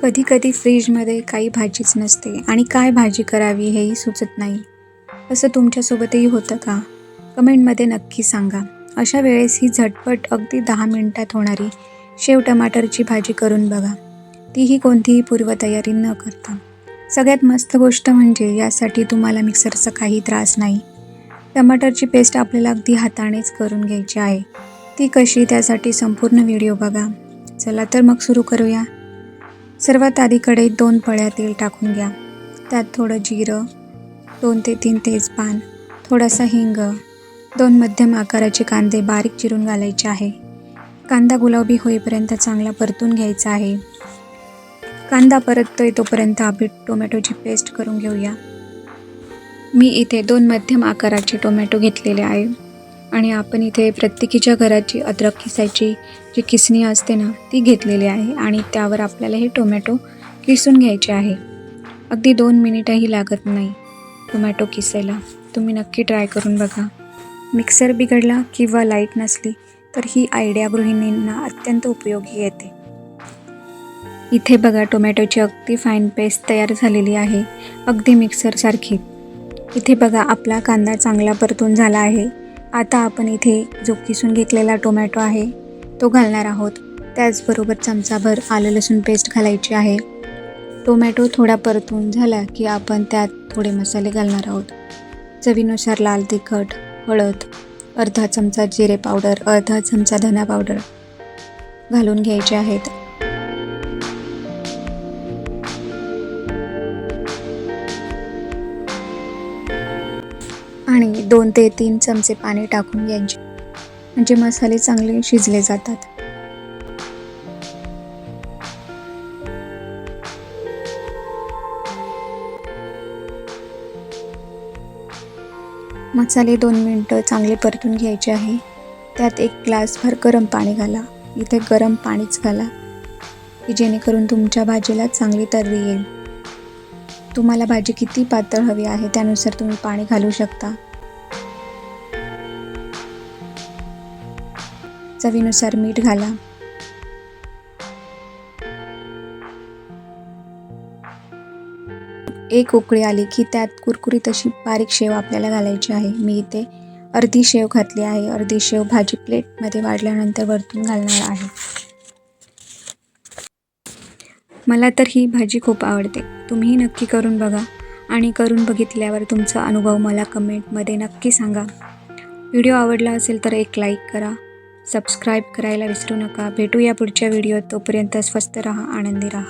कधी कधी फ्रीजमध्ये काही भाजीच नसते. आणि काय भाजी करावी हेही सुचत नाही. असं तुमच्यासोबतही होतं का? कमेंटमध्ये नक्की सांगा. अशा वेळेस ही झटपट अगदी दहा मिनिटात होणारी शेव टमाटरची भाजी करून बघा. तीही कोणतीही पूर्वतयारी न करता. सगळ्यात मस्त गोष्ट म्हणजे यासाठी तुम्हाला मिक्सरचा काही त्रास नाही. टमाटरची पेस्ट आपल्याला अगदी हातानेच करून घ्यायची आहे. ती कशी त्यासाठी संपूर्ण व्हिडिओ बघा. चला तर मग सुरू करूया. सर्वात आधी कढईत दोन पळ्या तेल टाकून घ्या. त्यात थोडं जिरं दोन ते तीन तेजपान थोडासा हिंग दोन मध्यम आकाराचे कांदे बारीक चिरून घालायचे आहे. कांदा गुलाबी होईपर्यंत चांगला परतून घ्यायचा आहे. कांदा परततोय तोपर्यंत आपण टोमॅटोची पेस्ट करून घेऊया. मी इथे दोन मध्यम आकाराचे टोमॅटो घेतलेले आहे. आणि आपण इथे प्रत्येकीच्या घराची अद्रक किसायची जी किसणी असते ना ती घेतलेली आहे आणि त्यावर आपल्याला हे टोमॅटो किसून घ्यायचे आहे. अगदी दोन मिनिटंही लागत नाही टोमॅटो किसायला. तुम्ही नक्की ट्राय करून बघा. मिक्सर बिघडला किंवा लाइट नसली तर ही आयडिया गृहिणींना अत्यंत उपयोगी येते. इथे बघा टोमॅटोची अगदी फाईन पेस्ट तयार झालेली आहे. अगदी मिक्सरसारखी. इथे बघा आपला कांदा चांगला परतून झाला आहे. आता आपण इथे जो किसून घेतलेला टोमॅटो आहे तो घालणार आहोत. त्याचबरोबर चमचाभर आलं लसूण पेस्ट घालायची आहे. टोमॅटो थोडा परतून झाला की आपण त्यात थोडे मसाले घालणार आहोत. चवीनुसार लाल तिखट हळद अर्धा चमचा जिरे पावडर अर्धा चमचा धना पावडर घालून घ्यायचे आहेत. आणि दोन ते तीन चमचे पाणी टाकून घ्यायचे म्हणजे मसाले चांगले शिजले जातात. मसाले दोन मिनटं चांगले परतून घ्यायचे आहे. त्यात एक ग्लासभर गरम पाणी घाला. इथे गरम पाणीच घाला की जेणेकरून तुमच्या भाजीला चांगली तर्री येईल. तुम्हाला भाजी किती पातळ हवी आहे त्यानुसार तुम्ही पाणी घालू शकता. चवीनुसार मीठ घाला. एक उकळी आली की त्यात कुरकुरीत अशी बारीक शेव आपल्याला घालायची आहे. मी इथे अर्धी शेव घातली आहे. अर्धी शेव भाजी प्लेटमध्ये वाढल्यानंतर वरतून घालणार आहे. मला तर ही भाजी खूप आवडते. तुम्ही नक्की करून बघा आणि करून बघितल्यावर तुमचा अनुभव मला कमेंटमध्ये नक्की सांगा. व्हिडिओ आवडला असेल तर एक लाईक करा. सबस्क्राईब करायला विसरू नका. भेटूया पुढच्या व्हिडिओत. तोपर्यंत स्वस्त रहा आनंदी राहा.